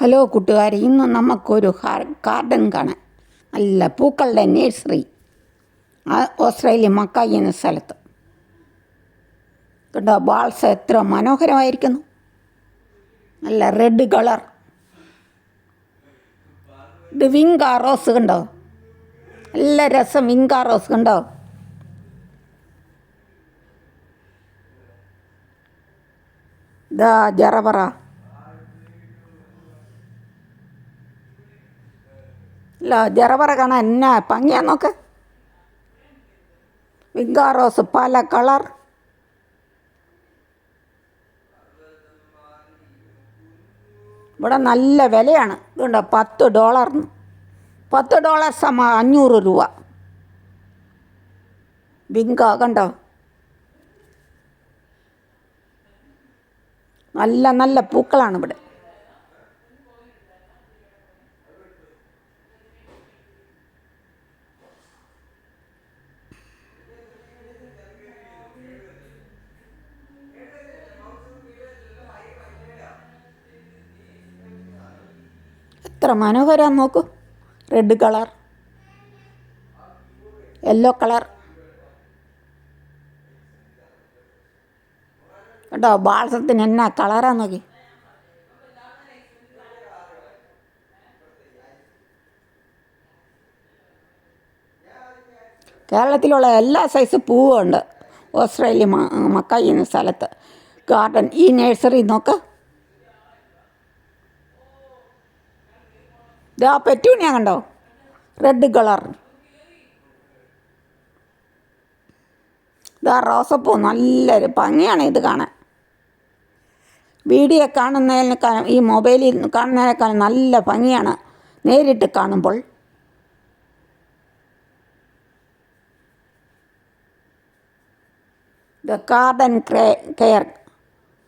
Hello കൂട്ടുകാരെ. ഇന്ന് നമുക്കൊരു ഗാർഡൻ കാണാൻ. നല്ല പൂക്കളുടെ നേഴ്സറി ഓസ്ട്രേലിയ മക്കായി എന്ന സ്ഥലത്ത്. കണ്ടോ ബാൾസ് എത്ര മനോഹരമായിരിക്കുന്നു. നല്ല റെഡ് കളർ ഇത് വിങ്കാ റോസ് കണ്ടോ? നല്ല രസം വിങ്കാ റോസ് കണ്ടോ? ഇതാ ജറപറ ഇല്ല ജറപറ കാണാൻ എന്നാ ഭംഗിയാ നോക്ക്. വിങ്കാ റോസ് പല കളർ. ഇവിടെ നല്ല വിലയാണ്. ഇതുണ്ട് പത്ത് ഡോളറിന് പത്ത് ഡോളർ സമ അഞ്ഞൂറ് രൂപ. വിങ്ക കണ്ടോ? നല്ല നല്ല പൂക്കളാണ് ഇവിടെ. എത്ര മനോഹരം നോക്കൂ. റെഡ് കളർ യെല്ലോ കളർ കേട്ടോ ബാൾസത്തിന് എന്നാ കളറാ നോക്കി. കേരളത്തിലുള്ള എല്ലാ സൈസ് പൂവുണ്ട്. ഓസ്ട്രേലിയ മ- മക്കായി എന്ന സ്ഥലത്ത്. ഗാർഡൻ ഈ നഴ്സറി നോക്ക്. ഇതാ പെറ്റൂണിയ കണ്ടോ? റെഡ് കളർ ഇതാ റോസപ്പൂ നല്ലൊരു ഭംഗിയാണ് ഇത് കാണാൻ. വീഡിയോ കാണുന്നതിനേക്കാളും ഈ മൊബൈലിൽ കാണുന്നതിനേക്കാളും നല്ല ഭംഗിയാണ്. നേരിട്ട് കാണുമ്പോൾ. ഇത് ഗാർഡൻ കെയർ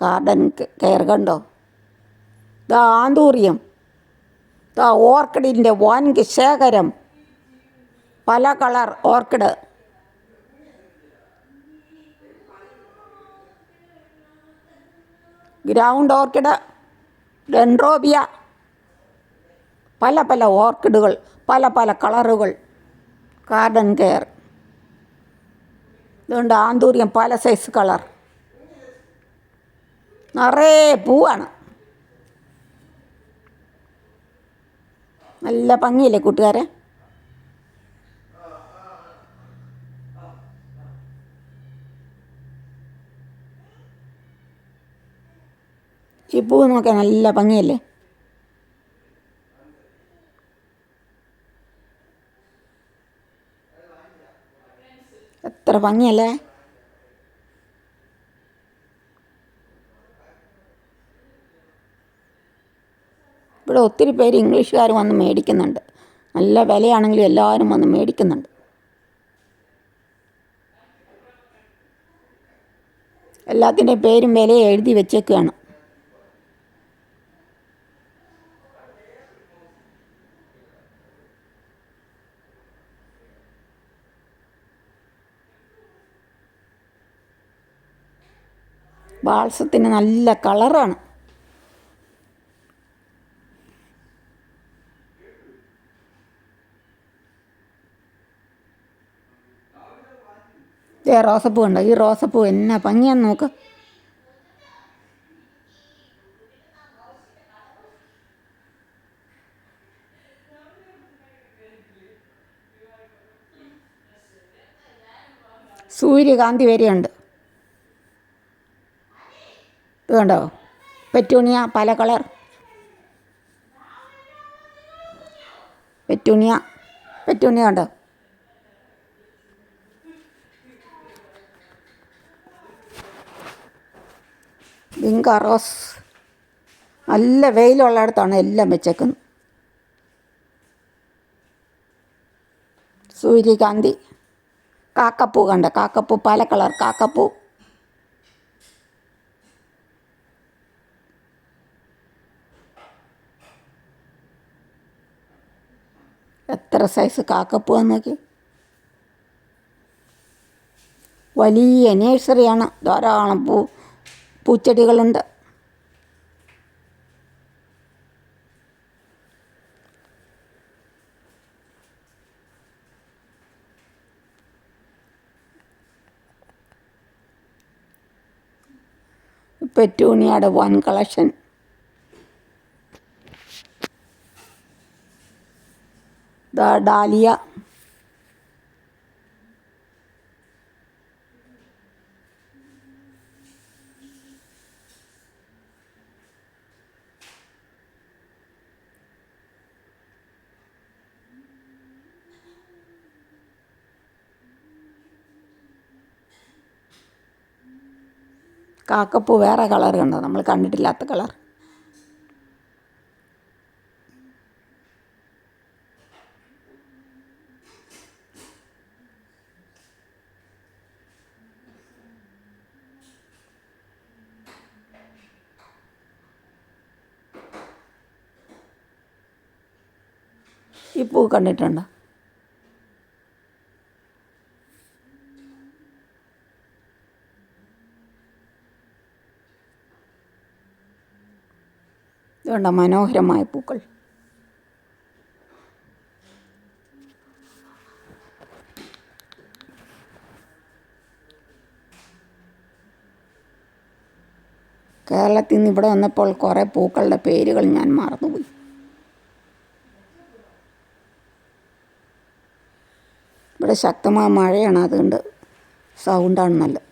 ഗാർഡൻ കെയർ കണ്ടോ? The anthurium. ദാ ഓർക്കിഡിന്റെ വൻ ശേഖരം. പല colour orchid. Ground orchid dendrobium പല പല ഓർക്കിഡുകൾ പല പല കളറുകൾ. ഗാർഡൻ കെയർ ഇതുകൊണ്ട് ആന്തൂര്യം പല സൈസ് കളർ. നിറയെ പൂവാണ്. നല്ല ഭംഗിയില്ലേ കൂട്ടുകാരെ? ഈ പൂ നോക്കാൻ നല്ല ഭംഗിയല്ലേ? എത്ര ഭംഗിയല്ലേ? ഒത്തിരി പേര് ഇംഗ്ലീഷുകാർ വന്ന് മേടിക്കുന്നുണ്ട്. നല്ല വിലയാണെങ്കിലും എല്ലാവരും വന്ന് മേടിക്കുന്നുണ്ട്. എല്ലാത്തിന്റെയും പേരും വിലയും എഴുതി വെച്ചേക്കുകയാണ് ബാൾസത്തിന് നല്ല കളറാണ്. ദേ റോസപ്പൂ ഉണ്ടോ ഈ റോസപ്പൂ എന്നാ ഭംഗിയാന്ന് നോക്ക്. സൂര്യകാന്തി വരെയുണ്ട്. ഇത് കണ്ടോ? പെറ്റൂണിയ പല കളർ. പെറ്റൂണിയ പെറ്റൂണിയ കണ്ടോ? ബിങ്ക റോസ് നല്ല വെയിലുള്ളിടത്താണ് എല്ലാം വെച്ചേക്കുന്നത്. സൂര്യകാന്തി കാക്കപ്പൂ കണ്ട കാക്കപ്പൂ പല കളർ കാക്കപ്പൂ. എത്ര സൈസ് കാക്കപ്പൂ നോക്കി വലിയ നേഴ്സറിയാണ് ധാരാളം പൂ. പൂച്ചെടികളുണ്ട്. പെറ്റൂണിയുടെ വൺ കളക്ഷൻ. ഡാലിയ. കാക്കപ്പൂ വേറെ കളർ കണ്ടോ? നമ്മൾ കണ്ടിട്ടില്ലാത്ത കളർ. ഈ പൂ കണ്ടിട്ടുണ്ടോ? ഇതുകൊണ്ട് മനോഹരമായ പൂക്കൾ. കേരളത്തിൽ നിന്ന് ഇവിടെ വന്നപ്പോൾ കുറേ പൂക്കളുടെ പേരുകൾ ഞാൻ മറന്നുപോയി. ഇവിടെ ശക്തമായ മഴയാണ് അതുകൊണ്ട് സൗണ്ടാണ് നല്ലത്.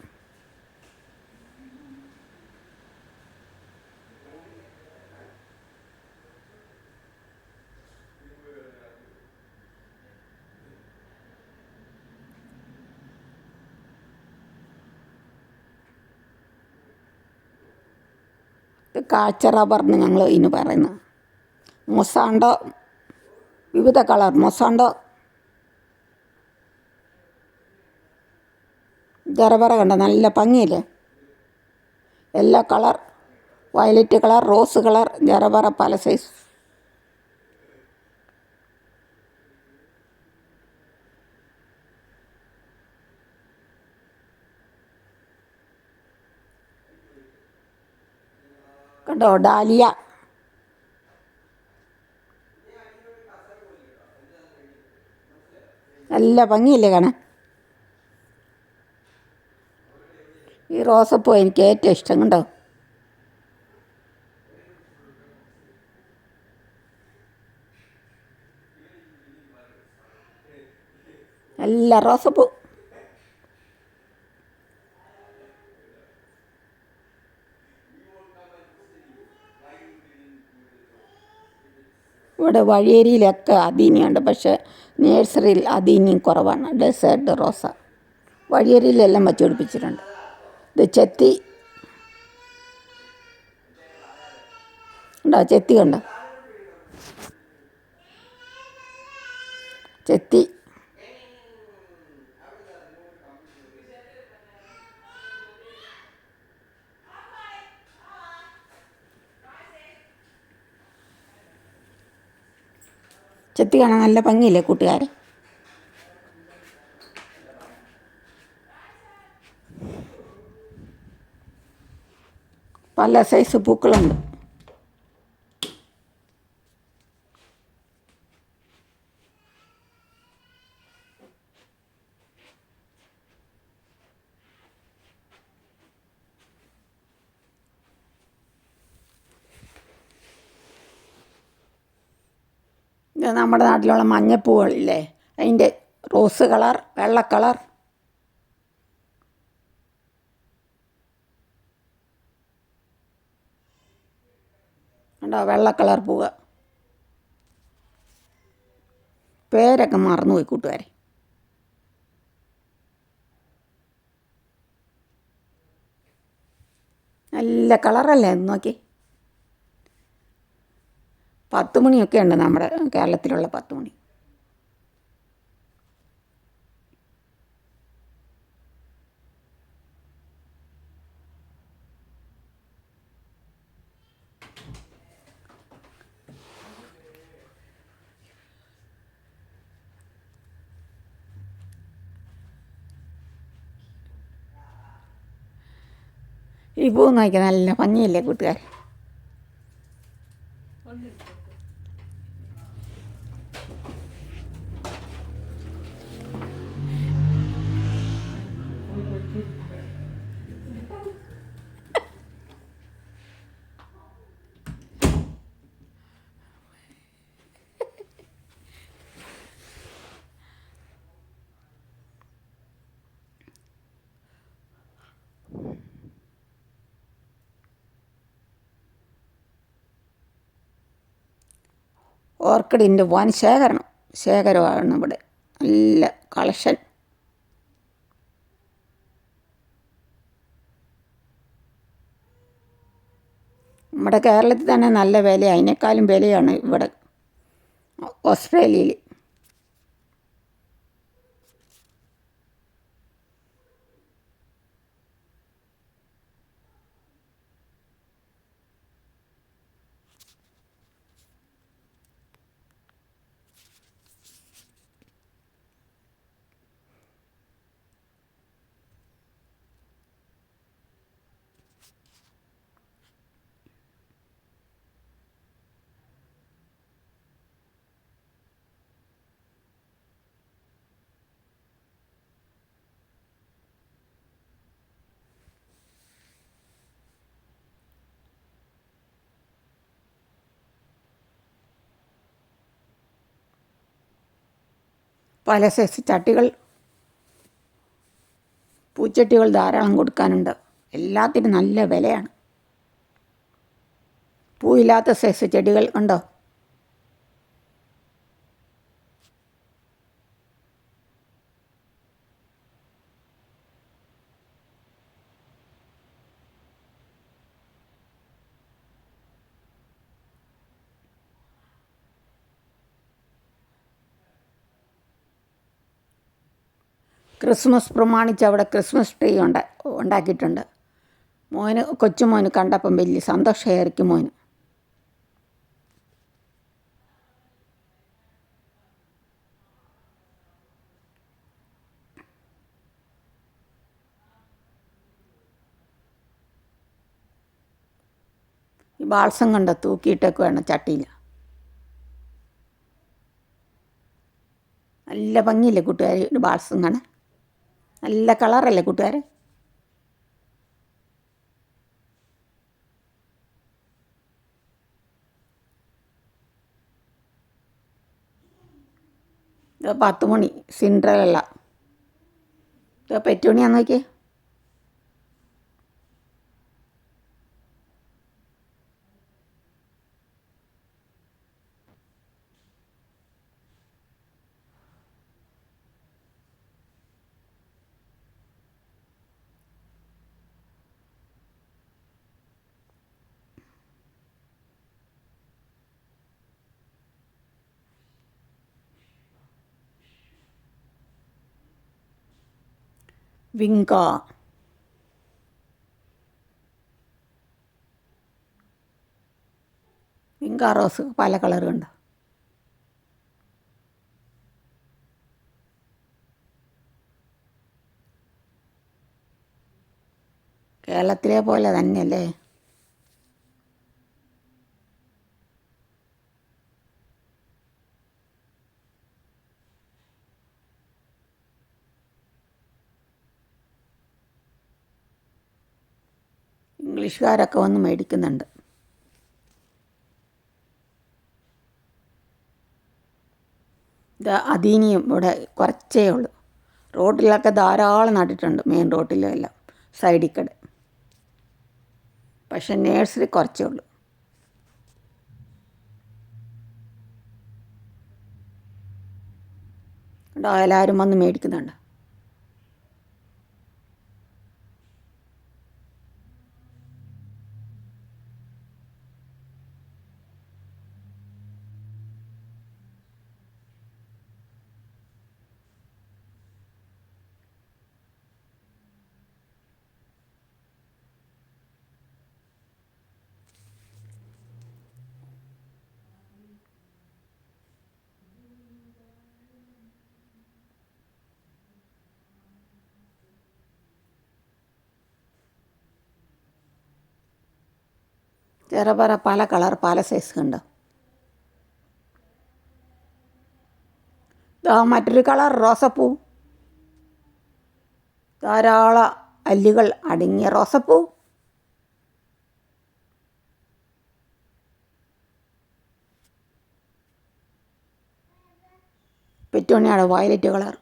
ഇത് കാഴ്ച റബ്ബറിന് ഞങ്ങൾ ഇതിന് പറയുന്നത് മൊസാണ്ടോ വിവിധ കളർ മൊസാണ്ടോ. ജറബറ കണ്ട നല്ല ഭംഗിയില്ലേ? എല്ലാ colour violet colour rose colour gerbera പല സൈസ് കണ്ടോ? ഡാലിയ. നല്ല ഭംഗിയില്ലേ കാണാൻ? ഈ റോസപ്പൂ എനിക്ക് ഏറ്റവും ഇഷ്ടം കണ്ടോ? നല്ല റോസപ്പൂ. ഇവിടെ വഴിയേരിയിലൊക്കെ അതീനിയുണ്ട്. പക്ഷേ നേഴ്സറിയിൽ അതീനിയും കുറവാണ്. ഡെസേർട്ട് റോസ. വഴിയേരിയിലെല്ലാം വച്ച് പിടിപ്പിച്ചിട്ടുണ്ട്. ഇത് ചെത്തി. ഉണ്ടോ? ചെത്തി കണ്ടോ? ചെത്തി. ചെത്തി കാണാൻ നല്ല ഭംഗിയില്ലേ കൂട്ടുകാരെ? പല സൈസ് പൂക്കളുണ്ട്. നമ്മുടെ നാട്ടിലുള്ള മഞ്ഞപ്പൂവുകളില്ലേ അതിന്റെ റോസ് കളർ വെള്ള കളർ. കണ്ടോ? വെള്ള കളർ പൂവ് പേരൊക്കെ മറന്നുപോയി കൂട്ടുകാരെ. നല്ല കളറല്ലേ? നോക്കി പത്ത് മണിയൊക്കെ ഉണ്ട് നമ്മുടെ കേരളത്തിലുള്ള പത്ത് മണി. ഈ പൂ നോക്കിയാൽ നല്ല ഭംഗിയല്ലേ കൂട്ടുകാർ ഓർക്കിഡിന്റെ വൻ ശേഖരണം. ശേഖരമാണ് ഇവിടെ. നല്ല കളക്ഷൻ. നമ്മുടെ കേരളത്തിൽ തന്നെ നല്ല വില അതിനേക്കാളും വിലയാണ് ഇവിടെ. ഓസ്ട്രേലിയയിൽ. പല സൈസ് ചട്ടികൾ പൂച്ചട്ടികൾ ധാരാളം കൊടുക്കാനുണ്ട്. എല്ലാത്തിനും നല്ല വിലയാണ്. പൂവില്ലാത്ത സൈസ് ചെടികൾ ഉണ്ടോ? ക്രിസ്മസ് പ്രമാണിച്ച് അവിടെ ക്രിസ്മസ് ട്രീ ഉണ്ട ഉണ്ടാക്കിയിട്ടുണ്ട്. മോന് കൊച്ചുമോന് കണ്ടപ്പം വലിയ സന്തോഷമായിരിക്കും മോന്. ഈ ബാൾസം കണ്ട തൂക്കിയിട്ടൊക്കെ വേണം ചട്ടിയിൽ. നല്ല ഭംഗിയില്ലേ കൂട്ടുകാർ ഒരു ബാൾസം കാണാൻ? നല്ല കളറല്ലേ കൂട്ടുകാരെ? പത്ത് മണി സിൻഡ്രലല്ല. പെറ്റുമണിയാന്ന് നോക്കിയേ. വിങ്ക. വിങ്ക റോസ് പല കളറുണ്ട് കേരളത്തിലെ പോലെ തന്നെയല്ലേ? ഇംഗ്ലീഷുകാരൊക്കെ വന്ന് മേടിക്കുന്നുണ്ട്. ഇത് അതീനിയും ഇവിടെ കുറച്ചേ ഉള്ളൂ. റോഡിലൊക്കെ ധാരാളം നട്ടിട്ടുണ്ട് മെയിൻ റോഡിലും എല്ലാം സൈഡിൽ കട. പക്ഷെ നേഴ്സറി കുറച്ചേ ഉള്ളൂ. ഇവിടെ എല്ലാവരും വന്ന് മേടിക്കുന്നുണ്ട്. ചെറുപറ പല കളർ പല സൈസ് കണ്ടോ ഇതാ മറ്റൊരു കളർ റോസപ്പൂ. ധാരാളം അല്ലികൾ അടങ്ങിയ റോസപ്പൂ. പെറ്റോണിയാണ് വയലറ്റ് കളർ.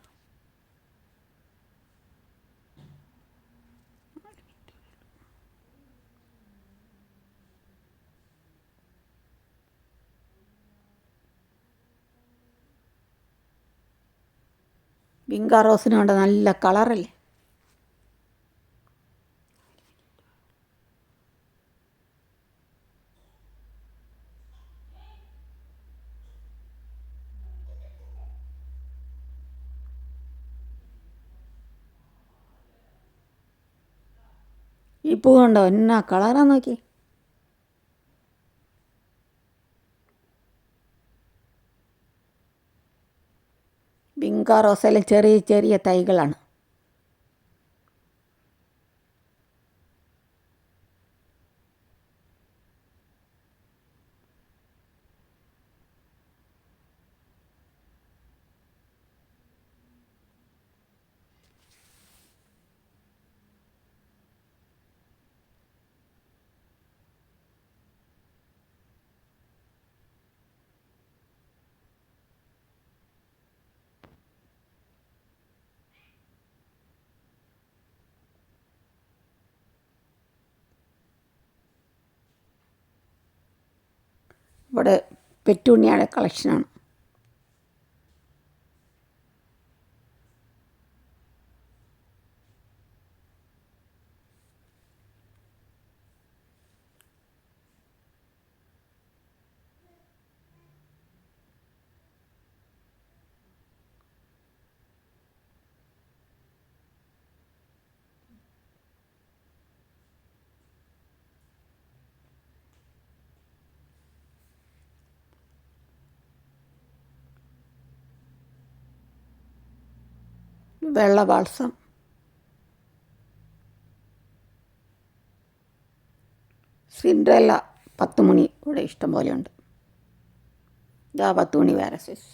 പിങ്ക റോസിന് വേണ്ട നല്ല കളറല്ലേ? ഈ പൂ കണ്ടോ? എന്നാ കളറാ നോക്കി. പിങ്ക റോസയിലെ ചെറിയ ചെറിയ തൈകളാണ്. ഇവിടെ പെറ്റൂണിയുടെ കളക്ഷനാണ് വെള്ള ബാൾസം സിൻഡ്രല്ല പത്ത് മണി ഇവിടെ ഇഷ്ടം പോലെ ഉണ്ട് ഇതാ പത്ത് മണി വേറെ സൈസ്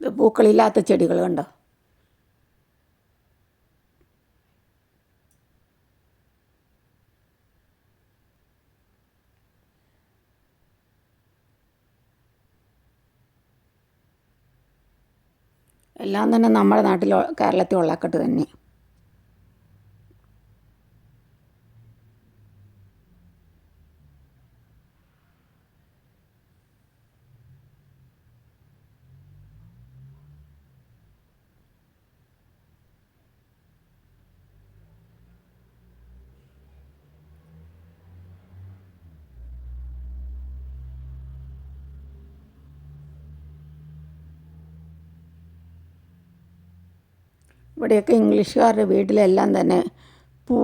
ഇത് പൂക്കളില്ലാത്ത ചെടികൾ കണ്ടോ? എല്ലാം തന്നെ നമ്മുടെ നാട്ടിൽ കേരളത്തിൽ ഉള്ളക്കെട്ട് തന്നെ. ഇവിടെയൊക്കെ ഇംഗ്ലീഷുകാരുടെ വീട്ടിലെല്ലാം തന്നെ പൂ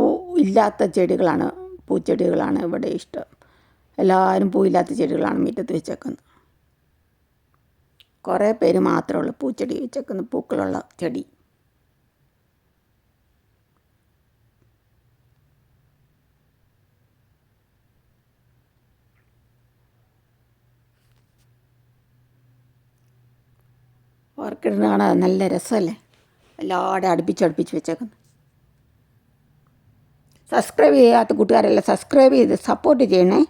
ഇല്ലാത്ത ചെടികളാണ്. പൂച്ചെടികളാണ് ഇവിടെ ഇഷ്ടം. എല്ലാവരും പൂവില്ലാത്ത ചെടികളാണ് മുറ്റത്ത് വെച്ചേക്കുന്നത്. കുറേ പേര് മാത്രമേ ഉള്ളൂ പൂച്ചെടി വെച്ചേക്കുന്ന പൂക്കളുള്ള ചെടി. ഓർക്കിഡിന് നല്ല രസമല്ലേ? എല്ലാവരും അടുപ്പിച്ചടുപ്പിച്ച് വെച്ചേക്കുന്നു. സബ്സ്ക്രൈബ് ചെയ്യാത്ത കൂട്ടുകാരെല്ലാം സബ്സ്ക്രൈബ് ചെയ്ത് സപ്പോർട്ട് ചെയ്യണേ.